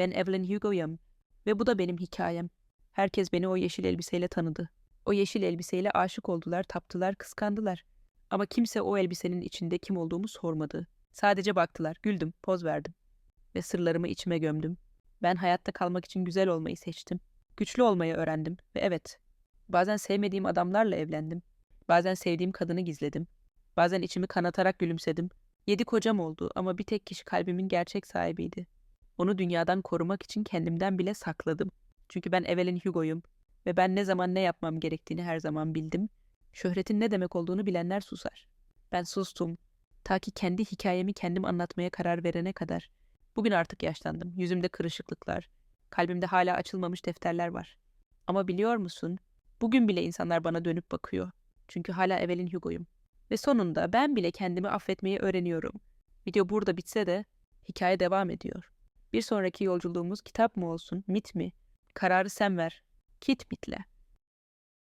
Ben Evelyn Hugo'yum ve bu da benim hikayem. Herkes beni o yeşil elbiseyle tanıdı. O yeşil elbiseyle aşık oldular, taptılar, kıskandılar. Ama kimse o elbisenin içinde kim olduğumu sormadı. Sadece baktılar, güldüm, poz verdim. Ve sırlarımı içime gömdüm. Ben hayatta kalmak için güzel olmayı seçtim. Güçlü olmayı öğrendim ve evet, bazen sevmediğim adamlarla evlendim. Bazen sevdiğim kadını gizledim. Bazen içimi kanatarak gülümsedim. Yedi kocam oldu ama bir tek kişi kalbimin gerçek sahibiydi. Onu dünyadan korumak için kendimden bile sakladım. Çünkü ben Evelyn Hugo'yum ve ben ne zaman ne yapmam gerektiğini her zaman bildim. Şöhretin ne demek olduğunu bilenler susar. Ben sustum. Ta ki kendi hikayemi kendim anlatmaya karar verene kadar. Bugün artık yaşlandım. Yüzümde kırışıklıklar. Kalbimde hala açılmamış defterler var. Ama biliyor musun? Bugün bile insanlar bana dönüp bakıyor. Çünkü hala Evelyn Hugo'yum. Ve sonunda ben bile kendimi affetmeyi öğreniyorum. Video burada bitse de hikaye devam ediyor. Bir sonraki yolculuğumuz kitap mı olsun, mit mi? Kararı sen ver. Kit mitle.